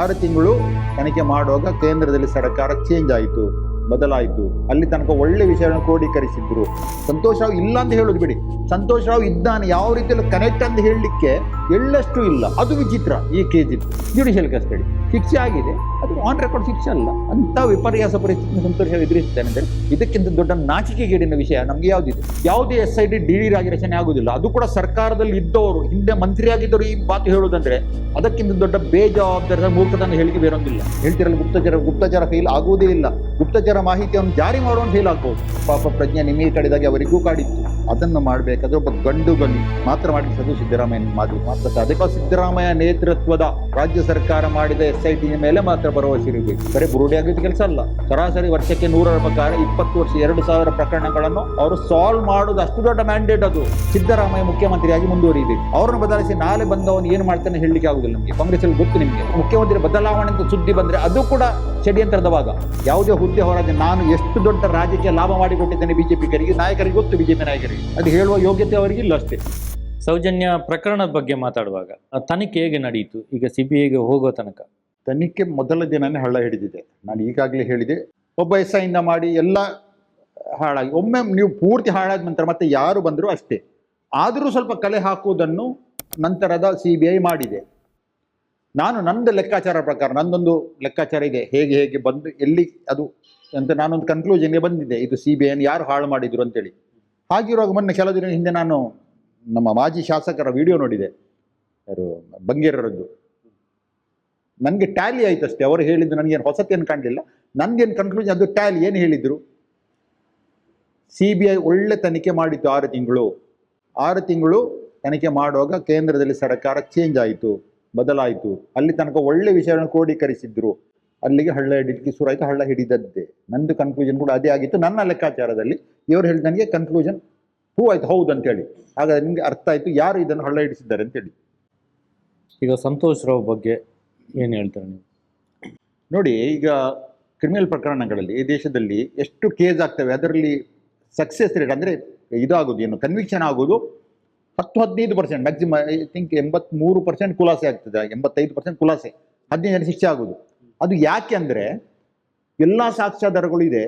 ಆರು ತಿಂಗಳು ತನಿಖೆ ಮಾಡುವಾಗ ಕೇಂದ್ರದಲ್ಲಿ ಸರ್ಕಾರ ಚೇಂಜ್ ಆಯಿತು, ಬದಲಾಯಿತು. ಅಲ್ಲಿ ತನಕ ಒಳ್ಳೆ ವಿಷಯವನ್ನು ಕ್ರೋಢೀಕರಿಸಿದ್ರು. ಸಂತೋಷ್ ರಾವ್ ಇಲ್ಲ ಅಂತ ಹೇಳೋದು ಬಿಡಿ. ಸಂತೋಷ್ ರಾವ್ ಇದ್ದಾನೆ, ಯಾವ ರೀತಿಯಲ್ಲಿ ಕನೆಕ್ಟ್ ಅಂತ ಹೇಳಲಿಕ್ಕೆ ಎಳ್ಳಷ್ಟು ಇಲ್ಲ. ಅದು ವಿಚಿತ್ರ ಈ ಕೇಜ್ ಜುಡಿಷಿಯಲ್ ಕಸ್ಟಡಿ ಶಿಕ್ಷೆ ಆಗಿದೆ. ಅದು ಆನ್ ರೆಕಾರ್ಡ್ ಶಿಕ್ಷೆ ಅಲ್ಲ. ಅಂತ ವಿಪರ್ಯಾಸ ಪರಿಸ್ಥಿತಿ ಸಂತೋಷ ಅಂದರೆ ಇದಕ್ಕಿಂತ ದೊಡ್ಡ ನಾಚಿಕೆಗೇಡಿನ ವಿಷಯ ನಮಗೆ ಯಾವುದಿದೆ? ಯಾವುದೇ S I D D D ರಾಗಿ ರಚನೆ ಆಗುದಿಲ್ಲ. ಅದು ಕೂಡ ಸರ್ಕಾರದಲ್ಲಿ ಇದ್ದವರು, ಹಿಂದೆ ಮಂತ್ರಿ ಆಗಿದ್ದವರು ಈ ಮಾತು ಹೇಳುವುದಂದ್ರೆ ಅದಕ್ಕಿಂತ ದೊಡ್ಡ ಬೇಜವಾಬ್ದಾರದ ಮೂರ್ಖತನ ಹೇಳಿಕೆ ಬೇರೊಂದಿಲ್ಲ. ಹೇಳ್ತಿರಲ್ಲ ಗುಪ್ತಚರ ಗುಪ್ತಚರ ಫೇಲ್ ಆಗುವುದೇ ಇಲ್ಲ. ಗುಪ್ತಚರ ಮಾಹಿತಿಯನ್ನು ಜಾರಿ ಮಾಡುವಂತ ಫೇಲ್ ಆಗ್ಬೋದು. ಪಾಪ ಪ್ರಜ್ಞೆ ನಿಮಗೆ ಕಡಿದಾಗೆ ಅವರಿಗೂ ಕಾಡಿತ್ತು. ಅದನ್ನು ಮಾಡಬೇಕಾದ್ರೆ ಒಬ್ಬ ಗಂಡು ಗಣಿ ಮಾತ್ರ ಮಾಡಿಸೋದು ಸಿದ್ದರಾಮಯ್ಯ ಮಾತು ಮಾತ್ರ. ಅದಕ್ಕೆ ಸಿದ್ದರಾಮಯ್ಯ ನೇತೃತ್ವದ ರಾಜ್ಯ ಸರ್ಕಾರ ಮಾಡಿದ ಎಸ್ ಐ ಟಿ ಮೇಲೆ ಮಾತ್ರ ಭರವಸೆ ಇರಬೇಕು ಬರೀ ಬುರುಡಿ ಆಗಿದ್ದ ಕೆಲಸ ಅಲ್ಲ. ಸರಾಸರಿ ವರ್ಷಕ್ಕೆ ನೂರರ ಪ್ರಕಾರ ಇಪ್ಪತ್ತು ವರ್ಷ, ಎರಡು ಸಾವಿರ ಪ್ರಕರಣಗಳನ್ನು ಅವರು ಸಾಲ್ವ್ ಮಾಡೋದು ಅಷ್ಟು ದೊಡ್ಡ ಮ್ಯಾಂಡೇಟ್ ಅದು. ಸಿದ್ದರಾಮಯ್ಯ ಮುಖ್ಯಮಂತ್ರಿಯಾಗಿ ಮುಂದುವರಿಬೇಕು ಅವರನ್ನು ಬದಲಿಸಿ ನಾಳೆ ಬಂದವನು ಏನು ಮಾಡ್ತಾನೆ ಹೇಳಲಿಕ್ಕೆ ಆಗುದಿಲ್ಲ ನಮಗೆ. ಕಾಂಗ್ರೆಸ್ ಅಲ್ಲಿ ಗೊತ್ತು ನಿಮಗೆ. ಮುಖ್ಯಮಂತ್ರಿ ಬದಲಾವಣೆ ಅಂತ ಸುದ್ದಿ ಬಂದ್ರೆ ಅದು ಕೂಡ ಷಡ್ಯಂತ್ರದ ಭಾಗ. ಯಾವುದೇ ಹುದ್ದೆ ಹೊರಗೆ ನಾನು ಎಷ್ಟು ದೊಡ್ಡ ರಾಜಕೀಯ ಲಾಭ ಮಾಡಿಕೊಟ್ಟಿದ್ದೇನೆ ಬಿಜೆಪಿಗರಿಗೆ ನಾಯಕರಿಗೆ ಗೊತ್ತು, ಬಿಜೆಪಿ ನಾಯಕರಿಗೆ. ಅದು ಹೇಳುವ ಯೋಗ್ಯತೆ ಅವರಿಗೆ ಇಲ್ಲ ಅಷ್ಟೇ. ಸೌಜನ್ಯ ಪ್ರಕರಣದ ಬಗ್ಗೆ ಮಾತಾಡುವಾಗ ಆ ತನಿಖೆ ಹೇಗೆ ನಡೆಯಿತು? ಈಗ ಸಿ ಬಿ ಐಗೆ ಹೋಗೋ ತನಕ. ತನಿಖೆ ಮೊದಲ ದಿನನೇ ಹಳ್ಳ ಹಿಡಿದಿದೆ. ನಾನು ಈಗಾಗಲೇ ಹೇಳಿದೆ ಒಬ್ಬ ಎಸ್ಐಯಿಂದ ಮಾಡಿ ಎಲ್ಲ ಹಾಳಾಗಿ ಒಮ್ಮೆ ನೀವು ಪೂರ್ತಿ ಹಾಳಾದ ನಂತರ ಮತ್ತೆ ಯಾರು ಬಂದರೂ ಅಷ್ಟೇ. ಆದರೂ ಸ್ವಲ್ಪ ಕಲೆ ಹಾಕುವುದನ್ನು ನಂತರದ ಸಿ ಬಿ ಐ ಮಾಡಿದೆ. ನಾನು ನಂದು ಲೆಕ್ಕಾಚಾರ ಪ್ರಕಾರ ನಂದೊಂದು ಲೆಕ್ಕಾಚಾರ ಇದೆ. ಹೇಗೆ ಹೇಗೆ ಬಂದು ಎಲ್ಲಿ ಅದು ಅಂತ ನಾನೊಂದು ಕನ್ಕ್ಲೂಷನ್ಗೆ ಬಂದಿದೆ ಇದು ಸಿ ಬಿ ಐನ ಯಾರು ಹಾಳು ಮಾಡಿದ್ರು ಅಂತೇಳಿ. ಹಾಗಿರುವಾಗ ಮೊನ್ನೆ ಕೆಲವು ದಿನ ಹಿಂದೆ ನಾನು ನಮ್ಮ ಮಾಜಿ ಶಾಸಕರ ವಿಡಿಯೋ ನೋಡಿದೆ. ಯಾರು? ಬಂಗೇರರದ್ದು. ನನಗೆ ಟ್ಯಾಲಿ ಆಯ್ತು ಅಷ್ಟೇ ಅವರು ಹೇಳಿದ್ದು ನನಗೇನು ಹೊಸತೇನು ಕಾಣಲಿಲ್ಲ. ನನಗೇನು ಕನ್ಕ್ಲೂಷನ್ ಅದು ಟ್ಯಾಲಿ. ಏನು ಹೇಳಿದರು? ಸಿ ಬಿ ಐ ಒಳ್ಳೆ ತನಿಖೆ ಮಾಡಿತ್ತು ಆರು ತಿಂಗಳು. ಆರು ತಿಂಗಳು ತನಿಖೆ ಮಾಡುವಾಗ ಕೇಂದ್ರದಲ್ಲಿ ಸರ್ಕಾರ ಚೇಂಜ್ ಆಯಿತು, ಬದಲಾಯಿತು. ಅಲ್ಲಿ ತನಕ ಒಳ್ಳೆ ವಿಷಯವನ್ನು ಕ್ರೋಢೀಕರಿಸಿದ್ರು. ಅಲ್ಲಿಗೆ ಹಳ್ಳ ಹಿಡಿಲಿಕ್ಕೆ ಶುರು ಆಯಿತು, ಹಳ್ಳ ಹಿಡಿದದ್ದೇ. ನಂದು ಕನ್ಕ್ಲೂಷನ್ ಕೂಡ ಅದೇ ಆಗಿತ್ತು. ನನ್ನ ಲೆಕ್ಕಾಚಾರದಲ್ಲಿ ಇವರು ಹೇಳಿದ ನನಗೆ ಕನ್ಕ್ಲೂಷನ್ ಪ್ರೂವ್ ಆಯ್ತು ಹೌದು ಅಂತೇಳಿ. ಹಾಗಾದ್ರೆ ನಿಮಗೆ ಅರ್ಥ ಆಯಿತು ಯಾರು ಇದನ್ನು ಹಳ್ಳ ಹಿಡಿಸಿದ್ದಾರೆ ಅಂತೇಳಿ. ಈಗ ಸಂತೋಷ್ ರಾವ್ ಬಗ್ಗೆ ಏನು ಹೇಳ್ತಾರೆ ನೀವು? ನೋಡಿ ಈಗ ಕ್ರಿಮಿನಲ್ ಪ್ರಕರಣಗಳಲ್ಲಿ ಈ ದೇಶದಲ್ಲಿ ಎಷ್ಟು ಕೇಸ್ ಆಗ್ತವೆ ಅದರಲ್ಲಿ ಸಕ್ಸೆಸ್ ರೇಟ್ ಅಂದರೆ ಇದಾಗೋದು ಏನು ಕನ್ವಿಕ್ಷನ್ ಆಗೋದು ಹತ್ತು ಹದಿನೈದು ಪರ್ಸೆಂಟ್ ಮ್ಯಾಕ್ಸಿಮಮ್ ಐ ಥಿಂಕ್ ಎಂಬತ್ಮೂರು ಪರ್ಸೆಂಟ್ ಖುಲಾಸೆ ಆಗ್ತದೆ ಎಂಬತ್ತೈದು ಪರ್ಸೆಂಟ್ ಖುಲಾಸೆ ಹದಿನೈದು ಜನ ಶಿಕ್ಷೆ ಆಗೋದು. ಅದು ಯಾಕೆ ಅಂದರೆ ಎಲ್ಲ ಸಾಕ್ಷ್ಯಾಧಾರಗಳು ಇದೆ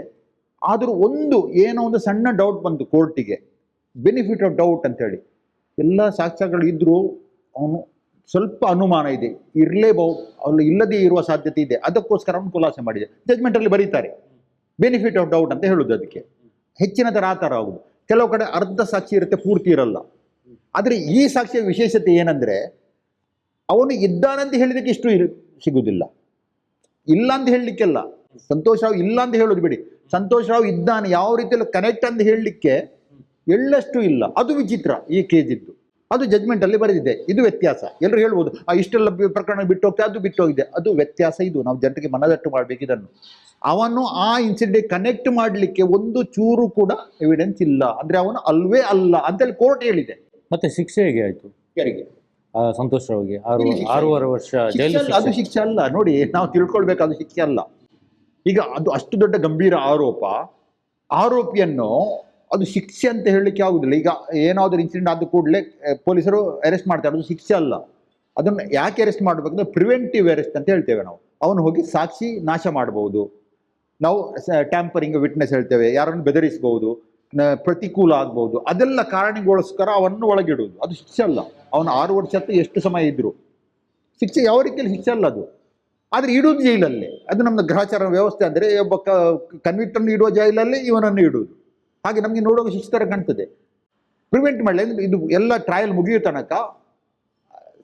ಆದರೂ ಒಂದು ಏನೋ ಒಂದು ಸಣ್ಣ ಡೌಟ್ ಬಂತು ಕೋರ್ಟಿಗೆ ಬೆನಿಫಿಟ್ ಆಫ್ ಡೌಟ್ ಅಂತೇಳಿ. ಎಲ್ಲ ಸಾಕ್ಷ್ಯಗಳು ಇದ್ದರೂ ಅವನು ಸ್ವಲ್ಪ ಅನುಮಾನ ಇದೆ. ಇರಲೇಬಹುದು ಅಲ್ಲಿ ಇಲ್ಲದೇ ಇರುವ ಸಾಧ್ಯತೆ ಇದೆ. ಅದಕ್ಕೋಸ್ಕರ ಅವನು ಖುಲಾಸೆ ಮಾಡಿದೆ. ಜಜ್ಮೆಂಟಲ್ಲಿ ಬರೀತಾರೆ. ಬೆನಿಫಿಟ್ ಆಫ್ ಡೌಟ್ ಅಂತ ಹೇಳುದು ಅದಕ್ಕೆ. ಹೆಚ್ಚಿನದರ ಆ ಥರ ಆಗುದು. ಕೆಲವು ಕಡೆ ಅರ್ಧ ಸಾಕ್ಷಿ ಇರುತ್ತೆ, ಪೂರ್ತಿ ಇರಲ್ಲ. ಆದರೆ ಈ ಸಾಕ್ಷಿಯ ವಿಶೇಷತೆ ಏನಂದ್ರೆ, ಅವನು ಇದ್ದಾನಂತ ಹೇಳಿದಕ್ಕೆ ಇಷ್ಟು ಸಿಗುವುದಿಲ್ಲ ಇಲ್ಲ ಅಂತ ಹೇಳಲಿಕ್ಕೆಲ್ಲ. ಸಂತೋಷ ಇಲ್ಲ ಅಂತ ಹೇಳೋದು ಬಿಡಿ. ಸಂತೋಷ್ ರಾವ್ ಇದ್ದಾನೆ ಯಾವ ರೀತಿಯಲ್ಲಿ ಕನೆಕ್ಟ್ ಅಂತ ಹೇಳಲಿಕ್ಕೆ ಎಳ್ಳಷ್ಟು ಇಲ್ಲ. ಅದು ವಿಚಿತ್ರ ಈ ಕೇಜಿದ್ದು ಅದು ಜಜ್ಮೆಂಟ್ ಅಲ್ಲಿ ಬರೆದಿದೆ. ಇದು ವ್ಯತ್ಯಾಸ. ಎಲ್ಲರೂ ಹೇಳ್ಬೋದು ಆ ಇಷ್ಟೆಲ್ಲ ಪ್ರಕರಣ ಬಿಟ್ಟು ಹೋಗ್ತಾ ಅದು ಬಿಟ್ಟು ಹೋಗಿದೆ. ಅದು ವ್ಯತ್ಯಾಸ ಇದು. ನಾವು ಜನರಿಗೆ ಮನದಟ್ಟು ಮಾಡಬೇಕು ಇದನ್ನು. ಅವನು ಆ ಇನ್ಸಿಡೆಂಟ್ ಕನೆಕ್ಟ್ ಮಾಡಲಿಕ್ಕೆ ಒಂದು ಚೂರು ಕೂಡ ಎವಿಡೆನ್ಸ್ ಇಲ್ಲ. ಅಂದ್ರೆ ಅವನು ಅಲ್ವೇ ಅಲ್ಲ ಅಂತೇಳಿ ಕೋರ್ಟ್ ಹೇಳಿದೆ. ಮತ್ತೆ ಶಿಕ್ಷೆ ಹೇಗೆ ಆಯ್ತು? ಯಾರಿಗೆ? ಸಂತೋಷ್ ರಾವ್ಗೆ. ಆರು ಆರೂವರೆ ವರ್ಷ ಜೈಲು ಅದು ಶಿಕ್ಷೆ ಅಲ್ಲ. ನೋಡಿ ನಾವು ತಿಳ್ಕೊಳ್ಬೇಕಾದ ಶಿಕ್ಷೆ ಅಲ್ಲ. ಈಗ ಅದು ಅಷ್ಟು ದೊಡ್ಡ ಗಂಭೀರ ಆರೋಪ, ಆರೋಪಿಯನ್ನು ಅದು ಶಿಕ್ಷೆ ಅಂತ ಹೇಳಲಿಕ್ಕೆ ಆಗುದಿಲ್ಲ. ಈಗ ಏನಾದರೂ ಇನ್ಸಿಡೆಂಟ್ ಆದ ಕೂಡಲೇ ಪೊಲೀಸರು ಅರೆಸ್ಟ್ ಮಾಡ್ತಾರೆ. ಅದು ಶಿಕ್ಷೆ ಅಲ್ಲ. ಅದನ್ನು ಯಾಕೆ ಅರೆಸ್ಟ್ ಮಾಡಬೇಕಂದ್ರೆ ಪ್ರಿವೆಂಟಿವ್ ಅರೆಸ್ಟ್ ಅಂತ ಹೇಳ್ತೇವೆ ನಾವು. ಅವನು ಹೋಗಿ ಸಾಕ್ಷಿ ನಾಶ ಮಾಡಬಹುದು ನಾವು ಟ್ಯಾಂಪರಿಂಗ್ ವಿಟ್ನೆಸ್ ಹೇಳ್ತೇವೆ. ಯಾರನ್ನು ಬೆದರಿಸಬಹುದು ಪ್ರತಿಕೂಲ ಆಗ್ಬಹುದು ಅದೆಲ್ಲ ಕಾರಣಗೋಸ್ಕರ ಅವನ್ನು ಒಳಗಿಡುವುದು. ಅದು ಶಿಕ್ಷೆ ಅಲ್ಲ. ಅವನು ಆರು ವರ್ಷ ಎಷ್ಟು ಸಮಯ ಇದ್ರು. ಶಿಕ್ಷೆ ಯಾವ ರೀತಿಯಲ್ಲಿ ಶಿಕ್ಷೆ ಅಲ್ಲ ಅದು. ಆದರೆ ಇಡುವುದು ಜೈಲಲ್ಲಿ. ಅದು ನಮ್ಮ ಗ್ರಹಚಾರ ವ್ಯವಸ್ಥೆ ಅಂದರೆ ಒಬ್ಬ ಕನ್ವಿಕ್ಟನ್ನು ಇಡುವ ಜೈಲಲ್ಲಿ ಇವನನ್ನು ಇಡುವುದು. ಹಾಗೆ ನಮಗೆ ನೋಡುವಾಗ ಥರ ಕಾಣ್ತದೆ. ಪ್ರಿವೆಂಟ್ ಮಾಡಲಿ. ಅಂದ್ರೆ ಇದು ಎಲ್ಲ ಟ್ರಯಲ್ ಮುಗಿಯೋ ತನಕ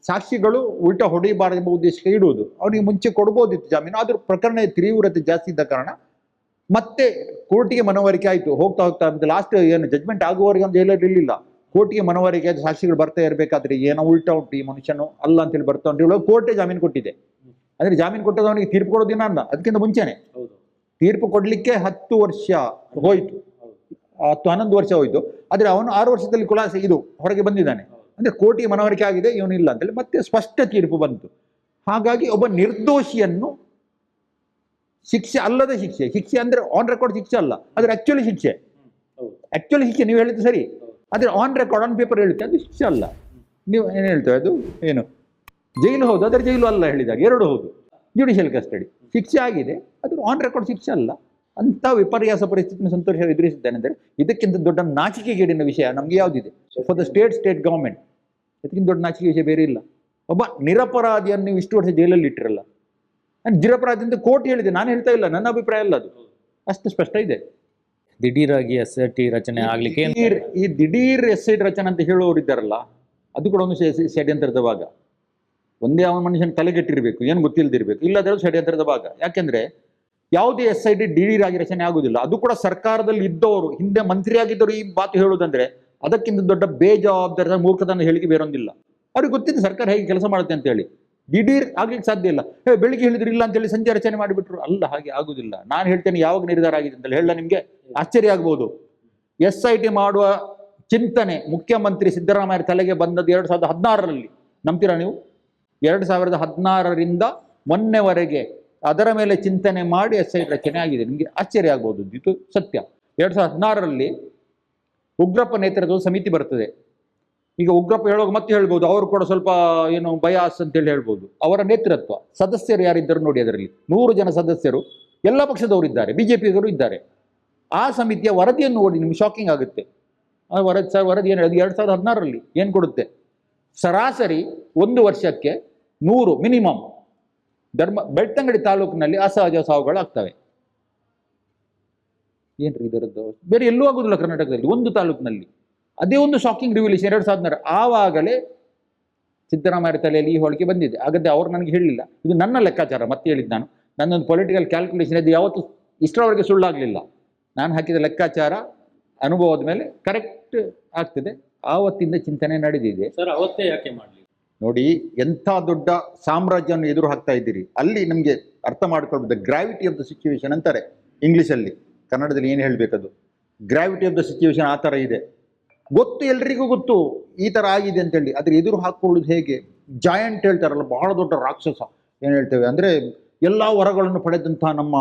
ಸಾಕ್ಷಿಗಳು ಉಲ್ಟ ಹೊಡೆಯಬಾರದೆಂಬ ಉದ್ದೇಶಕ್ಕೆ ಇಡುವುದು. ಅವನಿಗೆ ಮುಂಚೆ ಕೊಡ್ಬೋದಿತ್ತು ಜಾಮೀನು. ಆದರೂ ಪ್ರಕರಣ ತೀವ್ರತೆ ಜಾಸ್ತಿ ಇದ್ದ ಕಾರಣ ಮತ್ತೆ ಕೋರ್ಟಿಗೆ ಮನವರಿಕೆ ಆಯಿತು. ಹೋಗ್ತಾ ಹೋಗ್ತಾ ಅಂತ ಲಾಸ್ಟ್ ಏನು ಜಜ್ಮೆಂಟ್ ಆಗುವವರೆಗೆ ಒಂದು ಜೈಲಲ್ಲಿ ಇರಲಿಲ್ಲ. ಕೋರ್ಟಿಗೆ ಮನವರಿಕೆ ಸಾಕ್ಷಿಗಳು ಬರ್ತಾ ಇರಬೇಕಾದ್ರೆ ಏನೋ ಉಲ್ಟಾ ಉಂಟು ಈ ಮನುಷ್ಯನು ಅಲ್ಲ ಅಂತೇಳಿ ಬರ್ತಾ ಉಂಟು. ಇವಳು ಕೋರ್ಟೇ ಜಾಮೀನು ಕೊಟ್ಟಿದೆ. ಅಂದ್ರೆ ಜಾಮೀನು ಕೊಟ್ಟದ್ದು ಅವನಿಗೆ ತೀರ್ಪು ಕೊಡೋ ದಿನ ಅಲ್ಲ ಅದಕ್ಕಿಂತ ಮುಂಚೆನೆ. ತೀರ್ಪು ಕೊಡ್ಲಿಕ್ಕೆ ಹತ್ತು ವರ್ಷ ಹೋಯ್ತು. ಹತ್ತು ಹನ್ನೊಂದು ವರ್ಷ ಹೋಯ್ತು. ಆದ್ರೆ ಅವನು ಆರು ವರ್ಷದಲ್ಲಿ ಖುಲಾಸೆ ಇದು ಹೊರಗೆ ಬಂದಿದ್ದಾನೆ. ಅಂದ್ರೆ ಕೋಟಿ ಮನವರಿಕೆ ಆಗಿದೆ ಇವನು ಇಲ್ಲ ಅಂತೇಳಿ ಮತ್ತೆ ಸ್ಪಷ್ಟ ತೀರ್ಪು ಬಂತು. ಹಾಗಾಗಿ ಒಬ್ಬ ನಿರ್ದೋಷಿಯನ್ನು ಶಿಕ್ಷೆ ಅಲ್ಲದ ಶಿಕ್ಷೆ ಶಿಕ್ಷೆ ಅಂದ್ರೆ ಆನ್ ರೆಕಾರ್ಡ್ ಶಿಕ್ಷೆ ಅಲ್ಲ ಅದ್ರ ಆಕ್ಚುಲಿ ಶಿಕ್ಷೆ. ಆಕ್ಚುಲಿ ಶಿಕ್ಷೆ ನೀವು ಹೇಳಿದ್ದು ಸರಿ. ಆದ್ರೆ ಆನ್ ರೆಕಾರ್ಡ್ ಆನ್ ಪೇಪರ್ ಹೇಳುತ್ತೆ ಅದು ಶಿಕ್ಷೆ ಅಲ್ಲ. ನೀವು ಏನು ಹೇಳ್ತೇವೆ ಅದು? ಏನು? ಜೈಲು ಹೌದು ಆದರೆ ಜೈಲು ಅಲ್ಲ ಹೇಳಿದಾಗ ಎರಡು ಹೌದು. ಜುಡಿಷಿಯಲ್ ಕಸ್ಟಡಿ ಶಿಕ್ಷೆ ಆಗಿದೆ ಅದು ಆನ್ ರೆಕಾರ್ಡ್ ಶಿಕ್ಷೆ ಅಲ್ಲ. ಅಂತ ವಿಪರ್ಯಾಸ ಪರಿಸ್ಥಿತಿನ ಸಂತೋಷ ಎದುರಿಸಿದ್ದಾನೆ ಅಂದರೆ ಇದಕ್ಕಿಂತ ದೊಡ್ಡ ನಾಚಿಕೆಗೇಡಿನ ವಿಷಯ ನಮಗೆ ಯಾವುದಿದೆ? For the state state government ಇದಕ್ಕಿಂತ ದೊಡ್ಡ ನಾಚಿಕೆ ವಿಷಯ ಬೇರೆ ಇಲ್ಲ. ಒಬ್ಬ ನಿರಪರಾಧಿಯನ್ನು ನೀವು ಇಷ್ಟು ವರ್ಷ ಜೈಲಲ್ಲಿ ಇಟ್ಟಿರಲ್ಲ. ನಾನು ನಿರಪರಾಧಿ ಅಂತ ಕೋರ್ಟ್ ಹೇಳಿದೆ ನಾನು ಹೇಳ್ತಾ ಇಲ್ಲ ನನ್ನ ಅಭಿಪ್ರಾಯ ಅಲ್ಲ ಅದು. ಅಷ್ಟು ಸ್ಪಷ್ಟ ಇದೆ. ದಿಢೀರಾಗಿ ಎಸ್ ಐ ಟಿ ರಚನೆ ಆಗ್ಲಿಕ್ಕೆ ಈ ದಿಢೀರ್ ಎಸ್ ಐ ರಚನೆ ಅಂತ ಹೇಳುವವರು ಇದ್ದಾರಲ್ಲ ಅದು ಕೂಡ ಒಂದು ಷಡ್ಯಂತ್ರದ ಭಾಗ. ಒಂದೇ ಅವನ ಮನುಷ್ಯನ ತಲೆಗೆಟ್ಟಿರಬೇಕು ಏನು ಗೊತ್ತಿಲ್ಲದಿರಬೇಕು ಇಲ್ಲದ್ರೆ ಷಡ್ಯಂತ್ರದ ಭಾಗ. ಯಾಕೆಂದ್ರೆ ಯಾವುದೇ ಎಸ್ ಐ ಡಿ ಡಿ ಆಗಿ ರಚನೆ ಆಗುದಿಲ್ಲ. ಅದು ಕೂಡ ಸರ್ಕಾರದಲ್ಲಿ ಇದ್ದವರು, ಹಿಂದೆ ಮಂತ್ರಿ ಆಗಿದ್ದವರು ಈ ಮಾತು ಹೇಳುವುದಂದ್ರೆ ಅದಕ್ಕಿಂತ ದೊಡ್ಡ ಬೇಜವಾಬ್ದಾರಿ ಮೂರ್ಖತನ ಹೇಳಿಕೆ ಬೇರೊಂದಿಲ್ಲ. ಅವ್ರಿಗೆ ಗೊತ್ತಿದೆ ಸರ್ಕಾರ ಹೇಗೆ ಕೆಲಸ ಮಾಡುತ್ತೆ ಅಂತ ಹೇಳಿ. ದಿಢೀರ್ ಆಗ್ಲಿಕ್ಕೆ ಸಾಧ್ಯ ಇಲ್ಲ. ಹೇ, ಬೆಳಿಗ್ಗೆ ಹೇಳಿದ್ರು ಇಲ್ಲ ಅಂತೇಳಿ ಸಂಜೆ ರಚನೆ ಮಾಡಿಬಿಟ್ರು. ಅಲ್ಲ, ಹಾಗೆ ಆಗುದಿಲ್ಲ. ನಾನು ಹೇಳ್ತೇನೆ ಯಾವಾಗ ನಿರ್ಧಾರ ಆಗಿದೆ ಅಂತ ಹೇಳ ನಿಮಗೆ? ಆಶ್ಚರ್ಯ ಆಗ್ಬೋದು. ಎಸ್ ಐ ಟಿ ಮಾಡುವ ಚಿಂತನೆ ಮುಖ್ಯಮಂತ್ರಿ ಸಿದ್ದರಾಮಯ್ಯ ತಲೆಗೆ ಬಂದದ್ದು ಎರಡು ಸಾವಿರದ ಹದಿನಾರರಲ್ಲಿ. ನಂಬ್ತೀರಾ ನೀವು? ಎರಡು ಸಾವಿರದ ಹದಿನಾರರಿಂದ ಮೊನ್ನೆವರೆಗೆ ಅದರ ಮೇಲೆ ಚಿಂತನೆ ಮಾಡಿ ಎಸ್ ಐ ರಚನೆ ಆಗಿದೆ. ನಿಮಗೆ ಆಶ್ಚರ್ಯ ಆಗ್ಬೋದು. ಇದು ಸತ್ಯ. ಎರಡು ಸಾವಿರದ ಹದಿನಾರರಲ್ಲಿ ಉಗ್ರಪ್ಪ ನೇತೃತ್ವದ ಸಮಿತಿ ಬರ್ತದೆ. ಈಗ ಉಗ್ರಪ್ಪ ಹೇಳುವಾಗ ಮತ್ತೆ ಹೇಳ್ಬೋದು. ಅವರು ಕೂಡ ಸ್ವಲ್ಪ ಏನು ಬಯಾಸ್ ಅಂತೇಳಿ ಹೇಳ್ಬೋದು. ಅವರ ನೇತೃತ್ವ ಸದಸ್ಯರು ಯಾರಿದ್ದರು ನೋಡಿ ಅದರಲ್ಲಿ. ನೂರು ಜನ ಸದಸ್ಯರು. ಎಲ್ಲ ಪಕ್ಷದವರು ಇದ್ದಾರೆ. ಬಿ ಜೆ ಪಿಯವರು ಇದ್ದಾರೆ. ಆ ಸಮಿತಿಯ ವರದಿಯನ್ನು ನೋಡಿ ನಿಮ್ಗೆ ಶಾಕಿಂಗ್ ಆಗುತ್ತೆ. ವರದಿ ಸರ್, ವರದಿ ಏನು ಎರಡು ಸಾವಿರದ ಹದಿನಾರರಲ್ಲಿ ಏನು ಕೊಡುತ್ತೆ? ಸರಾಸರಿ ಒಂದು ವರ್ಷಕ್ಕೆ ನೂರು ಮಿನಿಮಮ್ ಧರ್ಮ ಬೆಳ್ತಂಗಡಿ ತಾಲೂಕಿನಲ್ಲಿ ಅಸಹಜ ಸಾವುಗಳಾಗ್ತವೆ. ಏನ್ರಿ ಇದರದ್ದು ಬೇರೆ ಎಲ್ಲೂ ಆಗೋದಿಲ್ಲ ಕರ್ನಾಟಕದಲ್ಲಿ, ಒಂದು ತಾಲೂಕಿನಲ್ಲಿ. ಅದೇ ಒಂದು ಶಾಕಿಂಗ್ ರಿವಲ್ಯೂಷನ್ ಎರಡು ಸಾವಿರದ ಆವಾಗಲೇ ಸಿದ್ದರಾಮಯ್ಯ ತಲೆಯಲ್ಲಿ ಈ ಹೋಳಿಕೆ ಬಂದಿದೆ. ಹಾಗಾದ್ರೆ ಅವ್ರು ನನಗೆ ಹೇಳಲಿಲ್ಲ ಇದು ನನ್ನ ಲೆಕ್ಕಾಚಾರ, ಮತ್ತೆ ಹೇಳಿದ್ದು ನಾನು. ನನ್ನೊಂದು ಪೊಲಿಟಿಕಲ್ ಕ್ಯಾಲ್ಕುಲೇಷನ್ ಇದು ಯಾವತ್ತು ಇಷ್ಟರವರೆಗೆ ಸುಳ್ಳಾಗಲಿಲ್ಲ. ನಾನು ಹಾಕಿದ ಲೆಕ್ಕಾಚಾರ, ಅನುಭವದ ಮೇಲೆ ಕರೆಕ್ಟ್ ಆಗ್ತದೆ. ಆವತ್ತಿಂದ ಚಿಂತನೆ ನಡೆದಿದೆ. ಸರ್, ಅವತ್ತೇ ಯಾಕೆ ಮಾಡ್ಲಿ ನೋಡಿ, ಎಂಥ ದೊಡ್ಡ ಸಾಮ್ರಾಜ್ಯವನ್ನು ಎದುರು ಹಾಕ್ತಾ ಇದ್ದೀರಿ. ಅಲ್ಲಿ ನಮಗೆ ಅರ್ಥ ಮಾಡ್ಕೊಳ್ಬೋದು ಗ್ರಾವಿಟಿ ಆಫ್ ದ ಸಿಚುವೇಶನ್ ಅಂತಾರೆ ಇಂಗ್ಲೀಷಲ್ಲಿ. ಕನ್ನಡದಲ್ಲಿ ಏನು ಹೇಳಬೇಕದು? ಗ್ರಾವಿಟಿ ಆಫ್ ದ ಸಿಚುವೇಶನ್ ಆ ಥರ ಇದೆ. ಗೊತ್ತು ಎಲ್ರಿಗೂ ಗೊತ್ತು. ಈ ಥರ ಆಗಿದೆ ಅಂತೇಳಿ. ಅದ್ರ ಎದುರು ಹಾಕೊಳ್ಳೋದು ಹೇಗೆ? ಜಾಯಂಟ್ ಹೇಳ್ತಾರಲ್ಲ, ಬಹಳ ದೊಡ್ಡ ರಾಕ್ಷಸ ಏನು ಹೇಳ್ತೇವೆ? ಅಂದರೆ ಎಲ್ಲ ವರಗಳನ್ನು ಪಡೆದಂಥ ನಮ್ಮ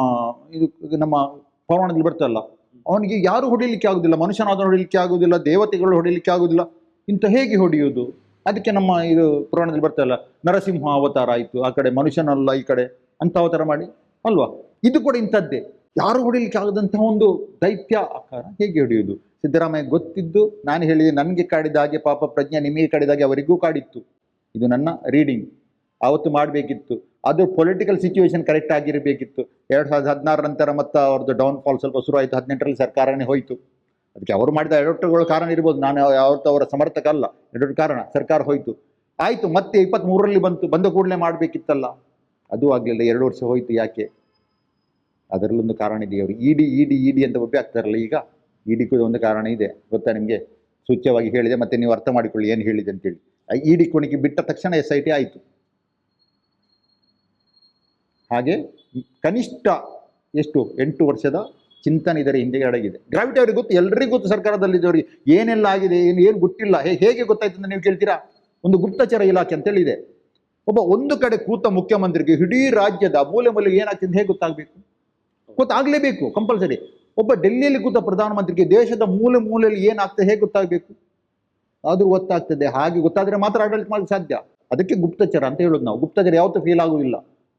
ಇದು, ನಮ್ಮ ಪೌರಾಣದಲ್ಲಿ ಬರ್ತಲ್ಲ ಅವನಿಗೆ ಯಾರು ಹೊಡಿಲಿಕ್ಕೆ ಆಗೋದಿಲ್ಲ. ಮನುಷ್ಯನಾದ ಹೊಡಿಲಿಕ್ಕೆ ಆಗೋದಿಲ್ಲ. ದೇವತೆಗಳು ಹೊಡಿಲಿಕ್ಕೆ ಆಗೋದಿಲ್ಲ. ಇಂಥ ಹೇಗೆ ಹೊಡೆಯುವುದು? ಅದಕ್ಕೆ ನಮ್ಮ ಇದು ಪುರಾಣದಲ್ಲಿ ಬರ್ತಲ್ಲ ನರಸಿಂಹ ಅವತಾರ ಆಯಿತು, ಆ ಕಡೆ ಮನುಷ್ಯನಲ್ಲ ಈ ಕಡೆ ಅಂತ ಅವತಾರ ಮಾಡಿ, ಅಲ್ವಾ? ಇದು ಕೂಡ ಇಂಥದ್ದೇ. ಯಾರು ಹೊಡಿಲಿಕ್ಕೆ ಆಗದಂತಹ ಒಂದು ದೈತ್ಯ ಆಕಾರ ಹೇಗೆ ಹೊಡೆಯುವುದು? ಸಿದ್ದರಾಮಯ್ಯ ಗೊತ್ತಿದ್ದು, ನಾನು ಹೇಳಿದೆ, ನನಗೆ ಕಾಡಿದ ಹಾಗೆ ಪಾಪ ಪ್ರಜ್ಞೆ ನಿಮಗೆ ಕಾಡಿದ ಹಾಗೆ ಅವರಿಗೂ ಕಾಡಿತ್ತು. ಇದು ನನ್ನ ರೀಡಿಂಗ್ ಆವತ್ತು ಮಾಡಬೇಕಿತ್ತು. ಅದು ಪೊಲಿಟಿಕಲ್ ಸಿಚುವೇಶನ್ ಕರೆಕ್ಟ್ ಆಗಿರಬೇಕಿತ್ತು. ಎರಡು ಸಾವಿರದ ಹದಿನಾರ ನಂತರ ಮತ್ತು ಅವ್ರದ್ದು ಡೌನ್ ಫಾಲ್ ಸ್ವಲ್ಪ ಶುರು ಆಯಿತು ಹದಿನೆಂಟರಲ್ಲಿ ಸರ್ಕಾರನೇ ಹೋಯಿತು. ಅದಕ್ಕೆ ಅವರು ಮಾಡಿದ ಎಡವಟ್ಟುಗಳ ಕಾರಣ ಇರ್ಬೋದು. ನಾನು ಯಾವತ್ತೂ ಅವರ ಸಮರ್ಥಕ ಅಲ್ಲ. ಎಡವಟ್ಟು ಕಾರಣ. ಸರ್ಕಾರ ಹೋಯಿತು. ಆಯಿತು, ಮತ್ತೆ ಇಪ್ಪತ್ತ್ಮೂರರಲ್ಲಿ ಬಂತು. ಬಂದ ಕೂಡಲೇ ಮಾಡಬೇಕಿತ್ತಲ್ಲ. ಅದು ಆಗಲಿಲ್ಲ. ಎರಡು ವರ್ಷ ಹೋಯಿತು ಯಾಕೆ? ಅದರಲ್ಲೊಂದು ಕಾರಣ ಇದೆ. ಅವರು ಇಡಿ ಇಡಿ ಇಡಿ ಅಂತ ಒಬ್ಬೆ ಆಗ್ತಾರಲ್ಲ ಈಗ. ಇಡಿ ಕೂಡ ಒಂದು ಕಾರಣ ಇದೆ. ಗೊತ್ತಾ ನಿಮಗೆ? ಸೂಚ್ಯವಾಗಿ ಹೇಳಿದೆ, ಮತ್ತೆ ನೀವು ಅರ್ಥ ಮಾಡಿಕೊಳ್ಳಿ ಏನು ಹೇಳಿದೆ ಅಂತೇಳಿ. ಇಡಿ ಕೊಣಿಗೆ ಬಿಟ್ಟ ತಕ್ಷಣ ಎಸ್ ಐ ಟಿ ಆಯಿತು. ಹಾಗೆ ಕನಿಷ್ಠ ಎಷ್ಟು? ಎಂಟು ವರ್ಷದ ಚಿಂತನೆ ಇದರ ಹಿಂದೆ ಅಡಗಿದೆ. ಗ್ರಾವಿಟಿ ಅವ್ರಿಗೆ ಗೊತ್ತು, ಎಲ್ರಿಗೂ ಗೊತ್ತು ಸರ್ಕಾರದಲ್ಲಿದ್ದವರಿಗೆ ಏನೆಲ್ಲ ಆಗಿದೆ, ಏನು ಏನು ಗೊತ್ತಿಲ್ಲ ಹೇಗೆ ಗೊತ್ತಾಯ್ತು ಅಂತ ನೀವು ಕೇಳ್ತೀರಾ? ಒಂದು ಗುಪ್ತಚರ ಇಲಾಖೆ ಅಂತೇಳಿದೆ ಒಬ್ಬ ಒಂದು ಕಡೆ ಕೂತ ಮುಖ್ಯಮಂತ್ರಿಗೆ ಇಡೀ ರಾಜ್ಯದ ಮೂಲೆ ಮೂಲೆ ಏನಾಗ್ತದೆ ಅಂತ ಹೇಗೆ ಗೊತ್ತಾಗಬೇಕು? ಗೊತ್ತಾಗಲೇಬೇಕು ಕಂಪಲ್ಸರಿ ಒಬ್ಬ ಡೆಲ್ಲಿಯಲ್ಲಿ ಕೂತ ಪ್ರಧಾನಮಂತ್ರಿಗೆ ದೇಶದ ಮೂಲೆ ಮೂಲೆಯಲ್ಲಿ ಏನಾಗ್ತದೆ, ಹೇಗೆ ಗೊತ್ತಾಗಬೇಕು? ಅದು ಗೊತ್ತಾಗ್ತದೆ, ಹಾಗೆ ಗೊತ್ತಾದರೆ ಮಾತ್ರ ಆಡಳಿತ ಮಾಡಲು ಸಾಧ್ಯ. ಅದಕ್ಕೆ ಗುಪ್ತಚರ ಅಂತ ಹೇಳೋದು ನಾವು. ಗುಪ್ತಚರ ಯಾವತ್ತೂ ಫೇಲ್ ಆಗುವುದಿಲ್ಲ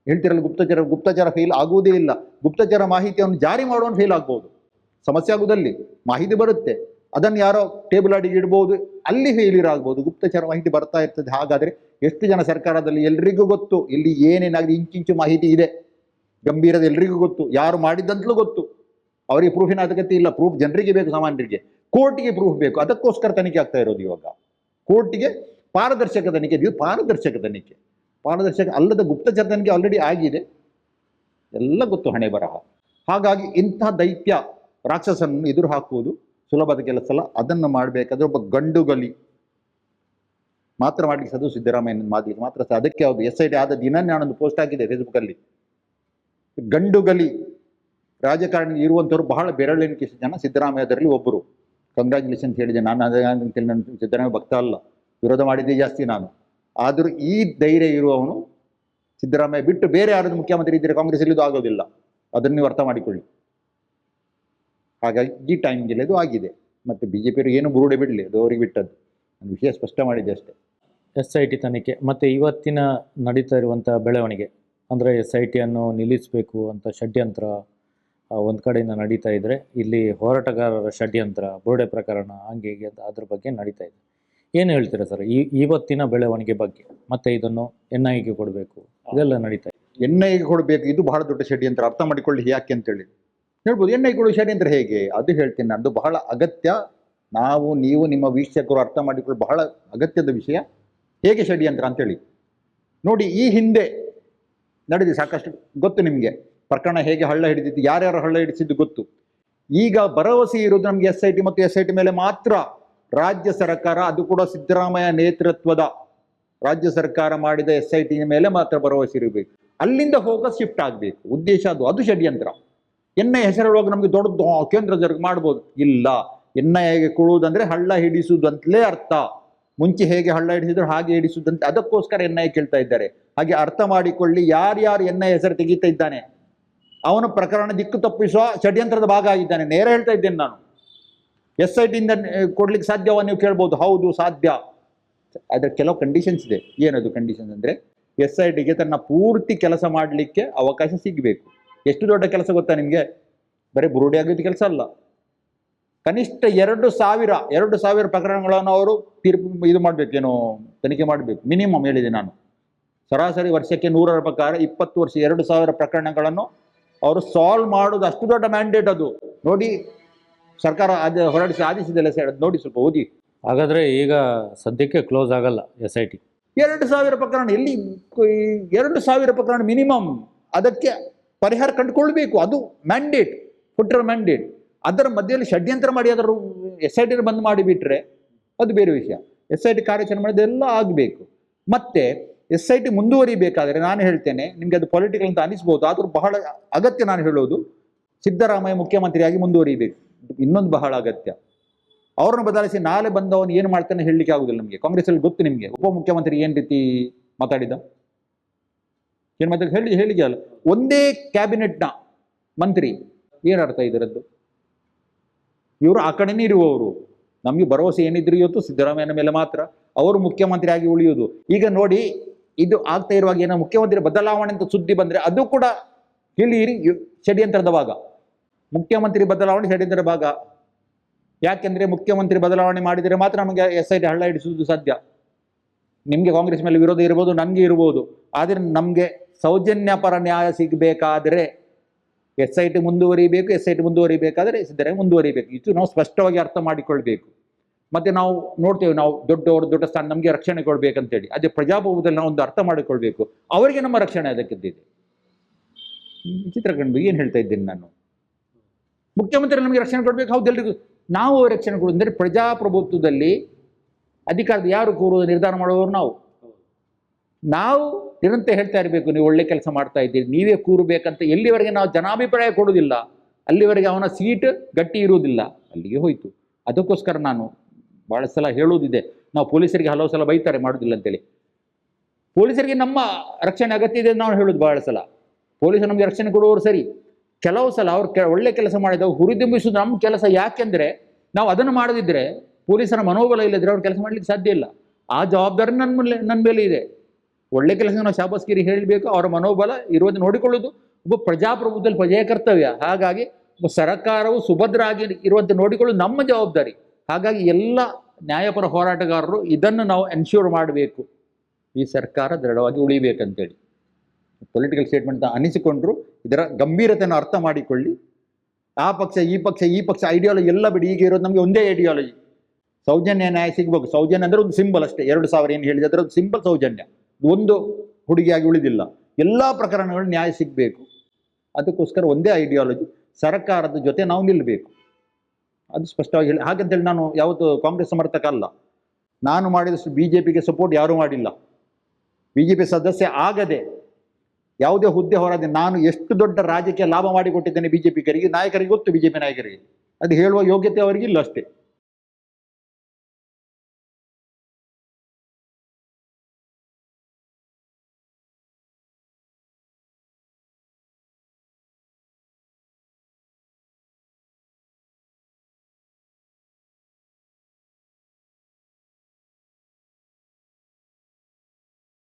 ಹೇಳ್ತಿರಲ್ಲ ಗುಪ್ತಚರ ಗುಪ್ತಚರ ಫೇಲ್ ಆಗುವುದೇ ಇಲ್ಲ. ಗುಪ್ತಚರ ಮಾಹಿತಿಯನ್ನು ಜಾರಿ ಮಾಡುವನು ಫೇಲ್ ಆಗ್ಬೋದು. ಸಮಸ್ಯೆ ಆಗುವುದಲ್ಲಿ ಮಾಹಿತಿ ಬರುತ್ತೆ. ಅದನ್ನು ಯಾರೋ ಟೇಬಲ್ ಅಡಿಗೆ ಇಡ್ಬೋದು. ಅಲ್ಲಿ ಫೇಲ್ಯೂರ್ ಆಗ್ಬೋದು. ಗುಪ್ತಚರ ಮಾಹಿತಿ ಬರ್ತಾ ಇರ್ತದೆ. ಹಾಗಾದರೆ ಎಷ್ಟು ಜನ ಸರ್ಕಾರದಲ್ಲಿ ಎಲ್ರಿಗೂ ಗೊತ್ತು. ಇಲ್ಲಿ ಏನೇನಾಗಿದೆ ಇಂಚಿಂಚು ಮಾಹಿತಿ ಇದೆ. ಗಂಭೀರದ ಎಲ್ರಿಗೂ ಗೊತ್ತು. ಯಾರು ಮಾಡಿದ್ದಂತಲೂ ಗೊತ್ತು. ಅವರಿಗೆ ಪ್ರೂಫಿನ ಅಗತ್ಯ ಇಲ್ಲ. ಪ್ರೂಫ್ ಜನರಿಗೆ ಬೇಕು, ಸಾಮಾನ್ಯರಿಗೆ. ಕೋರ್ಟಿಗೆ ಪ್ರೂಫ್ ಬೇಕು. ಅದಕ್ಕೋಸ್ಕರ ತನಿಖೆ ಆಗ್ತಾ ಇರೋದು ಇವಾಗ. ಕೋರ್ಟಿಗೆ ಪಾರದರ್ಶಕ ತನಿಖೆ ಇದು ಪಾರದರ್ಶಕ ತನಿಖೆ. ಪಾರದರ್ಶಕ ಅಲ್ಲದ ಗುಪ್ತಚರ ತನಿಖೆ ಆಲ್ರೆಡಿ ಆಗಿದೆ. ಎಲ್ಲ ಗೊತ್ತು ಹಣೆ ಬರಹ. ಹಾಗಾಗಿ ಇಂಥ ದೈತ್ಯ ರಾಕ್ಷಸನನ್ನು ಎದುರು ಹಾಕುವುದು ಸುಲಭದ ಕೆಲಸ ಅಲ್ಲ. ಅದನ್ನು ಮಾಡಬೇಕಾದ್ರೆ ಒಬ್ಬ ಗಂಡುಗಲಿ ಮಾತ್ರ ಮಾಡಲಿಕ್ಕೆ ಅದು ಸಿದ್ದರಾಮಯ್ಯನ ಮಾಡಲಿಕ್ಕೆ ಮಾತ್ರ ಸಹ ಅದಕ್ಕೆ ಅವರು ಎಸ್ ಐ ಟಿ ಆದ ದಿನ ನಾನೊಂದು ಪೋಸ್ಟ್ ಹಾಕಿದೆ ಫೇಸ್ಬುಕ್ಕಲ್ಲಿ ಗಂಡುಗಲಿ ರಾಜಕಾರಣಿ ಇರುವಂಥವ್ರು ಬಹಳ ಬೆರಳೆಣಿಕೆ ಜನ. ಸಿದ್ದರಾಮಯ್ಯ ಅದರಲ್ಲಿ ಒಬ್ಬರು ಕಂಗ್ರ್ಯಾಚುಲೇಷನ್ಸ್ ಹೇಳಿದೆ ನಾನು ಅದೇ ನಾನು ಸಿದ್ದರಾಮಯ್ಯ ಭಕ್ತ ಅಲ್ಲ. ವಿರೋಧ ಮಾಡಿದ್ದೇ ಜಾಸ್ತಿ ನಾನು. ಆದರೂ ಈ ಧೈರ್ಯ ಇರುವವನು ಸಿದ್ದರಾಮಯ್ಯ ಬಿಟ್ಟು ಬೇರೆ ಯಾರಾದ್ರೂ ಮುಖ್ಯಮಂತ್ರಿ ಇದ್ದರೆ ಕಾಂಗ್ರೆಸ್ಸಲ್ಲಿ ಇದು ಆಗೋದಿಲ್ಲ. ಅದನ್ನು ನೀವು ಅರ್ಥ ಮಾಡಿಕೊಳ್ಳಿ. ಹಾಗಾಗಿ ಈ ಟೈಮ್ಗೆಲ್ಲ ಇದು ಆಗಿದೆ. ಮತ್ತು ಬಿ ಜೆ ಪಿಯವರು ಏನು ಬುರುಡೆ ಬಿಡಲಿ, ಅದು ಅವರಿಗೆ ಬಿಟ್ಟದ್ದು. ನಾನು ವಿಷಯ ಸ್ಪಷ್ಟ ಮಾಡಿದ್ದೆ ಅಷ್ಟೇ. ಎಸ್ ಐ ಟಿ ತನಿಖೆ, ಮತ್ತೆ ಇವತ್ತಿನ ನಡೀತಾ ಇರುವಂಥ ಬೆಳವಣಿಗೆ, ಅಂದರೆ ಎಸ್ ಐ ಟಿಯನ್ನು ನಿಲ್ಲಿಸಬೇಕು ಅಂತ ಷಡ್ಯಂತ್ರ ಒಂದು ಕಡೆಯಿಂದ ನಡೀತಾ ಇದ್ರೆ ಇಲ್ಲಿ ಹೋರಾಟಗಾರರ ಷಡ್ಯಂತ್ರ, ಬುರುಡೆ ಪ್ರಕರಣ, ಹಂಗೆ ಹೀಗೆ ಅಂತ ಅದ್ರ ಬಗ್ಗೆ ನಡೀತಾ ಇದೆ. ಏನು ಹೇಳ್ತೀರಾ ಸರ್? ಈ ಇವತ್ತಿನ ಬೆಳವಣಿಗೆ ಬಗ್ಗೆ, ಮತ್ತೆ ಇದನ್ನು ಎನ್ ಐಗೆ ಕೊಡಬೇಕು, ಇದೆಲ್ಲ ನಡೀತಾ ಇದೆ. ಎನ್ ಐಗೆ ಕೊಡಬೇಕು, ಇದು ಬಹಳ ದೊಡ್ಡ ಷಡ್ಯಂತ್ರ. ಅರ್ಥ ಮಾಡಿಕೊಳ್ಳಿ ಯಾಕೆ ಅಂತೇಳಿ. ಹೇಳ್ಬೋದು ಎನ್ ಐ ಕೊಡುವ ಷಡ್ಯಂತ್ರ ಹೇಗೆ? ಅದು ಹೇಳ್ತೀನಿ ಅದು ಬಹಳ ಅಗತ್ಯ. ನಾವು, ನೀವು, ನಿಮ್ಮ ವೀಕ್ಷಕರು ಅರ್ಥ ಮಾಡಿಕೊಳ್ಳಿ, ಬಹಳ ಅಗತ್ಯದ ವಿಷಯ. ಹೇಗೆ ಷಡ್ಯಂತ್ರ ಅಂತೇಳಿ. ನೋಡಿ, ಈ ಹಿಂದೆ ನಡೆದಿದೆ, ಸಾಕಷ್ಟು ಗೊತ್ತು ನಿಮಗೆ. ಪ್ರಕರಣ ಹೇಗೆ ಹಳ್ಳ ಹಿಡಿದಿತ್ತು, ಯಾರ್ಯಾರು ಹಳ್ಳ ಹಿಡಿಸಿದ್ದು ಗೊತ್ತು. ಈಗ ಭರವಸೆ ಇರೋದು ನಮಗೆ ಎಸ್ ಐ ಟಿ ಮತ್ತು ಎಸ್ ಐ ಟಿ ಮೇಲೆ ಮಾತ್ರ. ರಾಜ್ಯ ಸರ್ಕಾರ, ಅದು ಕೂಡ ಸಿದ್ದರಾಮಯ್ಯ ನೇತೃತ್ವದ ರಾಜ್ಯ ಸರ್ಕಾರ ಮಾಡಿದ ಎಸ್ ಐ ಟಿ ಮೇಲೆ ಮಾತ್ರ ಭರವಸೆ ಇರಬೇಕು. ಅಲ್ಲಿಂದ ಹೋಗ ಶಿಫ್ಟ್ ಆಗಬೇಕು. ಉದ್ದೇಶ ಅದು ಅದು ಷಡ್ಯಂತ್ರ. ಎನ್ ಐ ಹೆಸರೊಳಗೆ ನಮಗೆ ದೊಡ್ಡದು ಕೇಂದ್ರ ಜರ್ಗ ಮಾಡ್ಬೋದು. ಇಲ್ಲ, ಎನ್ ಐ ಗೆ ಕೊಡುವುದಂದ್ರೆ ಹಳ್ಳ ಹಿಡಿಸುವುದು ಅಂತಲೇ ಅರ್ಥ. ಮುಂಚೆ ಹೇಗೆ ಹಳ್ಳ ಹಿಡಿಸಿದ್ರು ಹಾಗೆ ಹಿಡಿಸುವುದಂತೆ, ಅದಕ್ಕೋಸ್ಕರ ಎನ್ ಐ ಕೇಳ್ತಾ ಇದ್ದಾರೆ. ಹಾಗೆ ಅರ್ಥ ಮಾಡಿಕೊಳ್ಳಿ, ಯಾರ್ಯಾರು ಎನ್ ಐ ಹೆಸರು ತೆಗೀತಾ ಇದ್ದಾನೆ, ಅವನು ಪ್ರಕರಣ ದಿಕ್ಕು ತಪ್ಪಿಸುವ ಷಡ್ಯಂತ್ರದ ಭಾಗ ಆಗಿದ್ದಾನೆ. ನೇರ ಹೇಳ್ತಾ ಇದ್ದೇನೆ ನಾನು. ಎಸ್ ಐ ಟಿಯಿಂದ ಕೊಡ್ಲಿಕ್ಕೆ ಸಾಧ್ಯವ ನೀವು ಕೇಳ್ಬೋದು. ಹೌದು, ಸಾಧ್ಯ. ಆದರೆ ಕೆಲವು ಕಂಡೀಷನ್ಸ್ ಇದೆ. ಏನದು ಕಂಡೀಷನ್ಸ್ ಅಂದರೆ ಎಸ್ ಐ ಟಿಗೆ ತನ್ನ ಪೂರ್ತಿ ಕೆಲಸ ಮಾಡಲಿಕ್ಕೆ ಅವಕಾಶ ಸಿಗಬೇಕು. ಎಷ್ಟು ದೊಡ್ಡ ಕೆಲಸ ಗೊತ್ತಾ ನಿಮಗೆ? ಬರೀ ಬುರುಡಿ ಆಗೋದು ಕೆಲಸ ಅಲ್ಲ. ಕನಿಷ್ಠ ಎರಡು ಸಾವಿರ ಎರಡು ಸಾವಿರ ಪ್ರಕರಣಗಳನ್ನು ಅವರು ತೀರ್ಪು, ಇದು ಮಾಡಬೇಕೇನೋ, ತನಿಖೆ ಮಾಡಬೇಕು. ಮಿನಿಮಮ್ ಹೇಳಿದೆ ನಾನು. ಸರಾಸರಿ ವರ್ಷಕ್ಕೆ ನೂರರ ಪ್ರಕಾರ ಇಪ್ಪತ್ತು ವರ್ಷ, ಎರಡು ಸಾವಿರ ಪ್ರಕರಣಗಳನ್ನು ಅವರು ಸಾಲ್ವ್ ಮಾಡೋದು ಅಷ್ಟು ದೊಡ್ಡ ಮ್ಯಾಂಡೇಟ್ ಅದು. ನೋಡಿ ಸರ್ಕಾರ ಅದು ಹೊರಡಿಸಿ ಆದೇಶದಲ್ಲ ಸರ್ ನೋಡಿ ಸ್ವಲ್ಪ ಓದಿ. ಹಾಗಾದ್ರೆ ಈಗ ಸದ್ಯಕ್ಕೆ ಕ್ಲೋಸ್ ಆಗಲ್ಲ ಎಸ್ ಐ ಟಿ ಎರಡು ಸಾವಿರ ಪ್ರಕರಣ ಎಲ್ಲಿ ಎರಡು ಸಾವಿರ ಪ್ರಕರಣ ಮಿನಿಮಮ್ ಅದಕ್ಕೆ ಪರಿಹಾರ ಕಂಡುಕೊಳ್ಬೇಕು. ಅದು ಮ್ಯಾಂಡೇಟ್ ಕೊಟ್ಟಿರೋ ಮ್ಯಾಂಡೇಟ್ ಅದರ ಮಧ್ಯದಲ್ಲಿ ಷಡ್ಯಂತ್ರ ಮಾಡಿ ಅದರ ಎಸ್ ಐ ಟಿ ಬಂದ್ ಮಾಡಿಬಿಟ್ರೆ ಅದು ಬೇರೆ ವಿಷಯ. ಎಸ್ ಐ ಟಿ ಕಾರ್ಯಾಚರಣೆ ಮಾಡೋದೆಲ್ಲ ಆಗಬೇಕು. ಮತ್ತೆ ಎಸ್ ಐ ಟಿ ಮುಂದುವರಿಬೇಕಾದರೆ ನಾನು ಹೇಳ್ತೇನೆ ನಿಮಗೆ ಅದು ಪೊಲಿಟಿಕಲ್ ಅಂತ ಅನಿಸ್ಬೋದು ಆದರೂ ಬಹಳ ಅಗತ್ಯ ನಾನು ಹೇಳೋದು ಸಿದ್ದರಾಮಯ್ಯ ಮುಖ್ಯಮಂತ್ರಿಯಾಗಿ ಮುಂದುವರಿಬೇಕು. ಇನ್ನೊಂದು ಬಹಳ ಅಗತ್ಯ. ಅವ್ರನ್ನ ಬದಲಾಯಿಸಿ ನಾಳೆ ಬಂದವನು ಏನು ಮಾಡ್ತಾನೆ ಹೇಳಲಿಕ್ಕೆ ಆಗುದಿಲ್ಲ ನಮಗೆ. ಕಾಂಗ್ರೆಸ್ಸಲ್ಲಿ ಗೊತ್ತು ನಿಮಗೆ. ಉಪಮುಖ್ಯಮಂತ್ರಿ ಏನು ರೀತಿ ಮಾತಾಡಿದ? ಏನು ಮಾತಾಡಿ? ಹೇಳಿ ಹೇಳಿಕೆ ಅಲ್ಲ? ಒಂದೇ ಕ್ಯಾಬಿನೆಟ್ನ ಮಂತ್ರಿ, ಏನು ಅರ್ಥ ಇದರದ್ದು? ಇವರು ಆ ಕಡೆನೇ ಇರುವವರು. ನಮಗೆ ಭರವಸೆ ಏನಿದ್ರು ಇವತ್ತು ಸಿದ್ದರಾಮಯ್ಯನ ಮೇಲೆ ಮಾತ್ರ. ಅವರು ಮುಖ್ಯಮಂತ್ರಿ ಆಗಿ ಉಳಿಯುವುದು. ಈಗ ನೋಡಿ, ಇದು ಆಗ್ತಾ ಇರುವಾಗ ಏನೋ ಮುಖ್ಯಮಂತ್ರಿ ಬದಲಾವಣೆ ಅಂತ ಸುದ್ದಿ ಬಂದರೆ ಅದು ಕೂಡ ಹೇಳಿ ಷಡ್ಯಂತ್ರದ ಭಾಗ. ಮುಖ್ಯಮಂತ್ರಿ ಬದಲಾವಣೆ ಹೇಳಿದ್ರೆ ಭಾಗ. ಯಾಕೆಂದ್ರೆ ಮುಖ್ಯಮಂತ್ರಿ ಬದಲಾವಣೆ ಮಾಡಿದರೆ ಮಾತ್ರ ನಮಗೆ ಎಸ್ ಐ ಟಿ ಹಳ್ಳ ಹಿಡಿಸುವುದು ಸಾಧ್ಯ. ನಿಮಗೆ ಕಾಂಗ್ರೆಸ್ ಮೇಲೆ ವಿರೋಧ ಇರ್ಬೋದು ನನಗೆ ಇರ್ಬೋದು. ಆದರೆ ನಮಗೆ ಸೌಜನ್ಯ ಪರ ನ್ಯಾಯ ಸಿಗಬೇಕಾದ್ರೆ ಎಸ್ ಐ ಟಿ ಮುಂದುವರಿಬೇಕು, ಎಸ್ ಐ ಟಿ ಮುಂದುವರಿಬೇಕಾದ್ರೆ ಸಿದ್ದರೆ ಮುಂದುವರಿಬೇಕು. ಇದು ನಾವು ಸ್ಪಷ್ಟವಾಗಿ ಅರ್ಥ ಮಾಡಿಕೊಳ್ಬೇಕು. ಮತ್ತೆ ನಾವು ನೋಡ್ತೇವೆ, ನಾವು ದೊಡ್ಡವರು, ದೊಡ್ಡ ಸ್ಥಾನ, ನಮಗೆ ರಕ್ಷಣೆ ಕೊಡ್ಬೇಕಂತೇಳಿ. ಅದೇ ಪ್ರಜಾಪ್ರಭುತ್ವದಲ್ಲಿ ನಾವು ಒಂದು ಅರ್ಥ ಮಾಡಿಕೊಳ್ಬೇಕು. ಅವರಿಗೆ ನಮ್ಮ ರಕ್ಷಣೆ ಅದಕ್ಕಿದ್ದಿದೆ. ಚಿತ್ರಕಂಡು ಏನು ಹೇಳ್ತಾ ಇದ್ದೀನಿ ನಾನು? ಮುಖ್ಯಮಂತ್ರಿ ನಮಗೆ ರಕ್ಷಣೆ ಕೊಡಬೇಕು? ಹೌದು, ಎಲ್ರಿಗೂ. ನಾವು ರಕ್ಷಣೆ ಕೊಡೋದು ಪ್ರಜಾಪ್ರಭುತ್ವದಲ್ಲಿ ಅಧಿಕಾರದ ಯಾರು ಕೂರುವುದು ನಿರ್ಧಾರ ಮಾಡುವವರು ನಾವು. ನಾವು ನಿರಂತರ ಹೇಳ್ತಾ ಇರಬೇಕು, ನೀವು ಒಳ್ಳೆ ಕೆಲಸ ಮಾಡ್ತಾ ಇದ್ದೀರಿ, ನೀವೇ ಕೂರಬೇಕಂತ ಎಲ್ಲಿವರೆಗೆ ನಾವು ಜನಾಭಿಪ್ರಾಯ ಕೊಡುವುದಿಲ್ಲ, ಅಲ್ಲಿವರೆಗೆ ಅವನ ಸೀಟ್ ಗಟ್ಟಿ ಇರುವುದಿಲ್ಲ. ಅಲ್ಲಿಗೆ ಹೋಯಿತು. ಅದಕ್ಕೋಸ್ಕರ ನಾನು ಭಾಳ ಸಲ ಹೇಳುವುದಿದೆ, ನಾವು ಪೊಲೀಸರಿಗೆ ಹಲವು ಸಲ ಬೈತಾರೆ ಮಾಡೋದಿಲ್ಲ ಅಂತೇಳಿ. ಪೊಲೀಸರಿಗೆ ನಮ್ಮ ರಕ್ಷಣೆ ಅಗತ್ಯ ಇದೆ ನಾವು ಹೇಳೋದು ಬಹಳ ಸಲ. ಪೊಲೀಸರು ನಮಗೆ ರಕ್ಷಣೆ ಕೊಡುವವರು ಸರಿ. ಕೆಲವು ಸಲ ಅವ್ರು ಕೆ, ಒಳ್ಳೆ ಕೆಲಸ ಮಾಡಿದವು ಹುರಿದುಂಬಿಸುವುದು ನಮ್ಮ ಕೆಲಸ ಯಾಕೆಂದರೆ ನಾವು ಅದನ್ನು ಮಾಡದಿದ್ದರೆ ಪೊಲೀಸರ ಮನೋಬಲ ಇಲ್ಲದ್ರೆ ಅವ್ರು ಕೆಲಸ ಮಾಡಲಿಕ್ಕೆ ಸಾಧ್ಯ ಇಲ್ಲ. ಆ ಜವಾಬ್ದಾರಿ ನನ್ನ ಮೇಲೆ ನನ್ನ ಮೇಲೆ ಇದೆ. ಒಳ್ಳೆ ಕೆಲಸ ನಾವು ಶಾಬಾಸ್ಗಿರಿ ಹೇಳಬೇಕು, ಅವರ ಮನೋಬಲ ಇರುವುದು ನೋಡಿಕೊಳ್ಳೋದು. ಒಬ್ಬ ಪ್ರಜಾಪ್ರಭುತ್ವದಲ್ಲಿ ಪ್ರಜೆಯ ಕರ್ತವ್ಯ. ಹಾಗಾಗಿ ಸರ್ಕಾರವು ಸುಭದ್ರ ಆಗಿ ಇರುವಂತೆ ನೋಡಿಕೊಳ್ಳೋದು ನಮ್ಮ ಜವಾಬ್ದಾರಿ. ಹಾಗಾಗಿ ಎಲ್ಲ ನ್ಯಾಯಪರ ಹೋರಾಟಗಾರರು ಇದನ್ನು ನಾವು ಎನ್ಶ್ಯೂರ್ ಮಾಡಬೇಕು. ಈ ಸರ್ಕಾರ ದೃಢವಾಗಿ ಉಳಿಬೇಕಂತೇಳಿ. Political statement ಅನಿಸಿಕೊಂಡ್ರು. ಇದರ ಗಂಭೀರತೆಯನ್ನು ಅರ್ಥ ಮಾಡಿಕೊಳ್ಳಿ. ಆ ಪಕ್ಷ, ಈ ಪಕ್ಷ ಈ ಪಕ್ಷ ಐಡಿಯಾಲಜಿ ಎಲ್ಲ ಬಿಡಿ. ಈಗ ಇರೋದು ನಮಗೆ ಒಂದೇ ಐಡಿಯಾಲಜಿ ಸೌಜನ್ಯ ನ್ಯಾಯ ಸಿಗಬೇಕು. ಸೌಜನ್ಯ ಅಂದರೆ ಒಂದು ಸಿಂಬಲ್ ಅಷ್ಟೇ. ಎರಡು ಸಾವಿರ ಏನು ಹೇಳಿದೆ ಅದರ ಸಿಂಬಲ್ ಸೌಜನ್ಯ. ಒಂದು ಹುಡುಗಿಯಾಗಿ ಉಳಿದಿಲ್ಲ. ಎಲ್ಲ ಪ್ರಕರಣಗಳು ನ್ಯಾಯ ಸಿಗಬೇಕು. ಅದಕ್ಕೋಸ್ಕರ ಒಂದೇ ಐಡಿಯಾಲಜಿ ಸರ್ಕಾರದ ಜೊತೆ ನಾವು ನಿಲ್ಲಬೇಕು ಅದು ಸ್ಪಷ್ಟವಾಗಿ ಹೇಳಿ. ಹಾಗಂತೇಳಿ ನಾನು ಯಾವತ್ತು ಕಾಂಗ್ರೆಸ್ ಸಮರ್ಥಕ ಅಲ್ಲ. ನಾನು ಮಾಡಿದಷ್ಟು ಬಿ ಜೆ ಪಿಗೆ ಸಪೋರ್ಟ್ ಯಾರೂ ಮಾಡಿಲ್ಲ. ಬಿ ಜೆ ಪಿ ಸದಸ್ಯ ಆಗದೆ ಯಾವುದೇ ಹುದ್ದೆ ಹೊರದೆ ನಾನು ಎಷ್ಟು ದೊಡ್ಡ ರಾಜಕೀಯ ಲಾಭ ಮಾಡಿಕೊಟ್ಟಿದ್ದೇನೆ ಬಿ ಜೆ ಪಿಗರಿಗೆ ನಾಯಕರಿಗೆ ಗೊತ್ತು ಬಿಜೆಪಿ ನಾಯಕರಿಗೆ. ಅದು ಹೇಳುವ ಯೋಗ್ಯತೆ ಅವರಿಗೆ ಇಲ್ಲ ಅಷ್ಟೇ.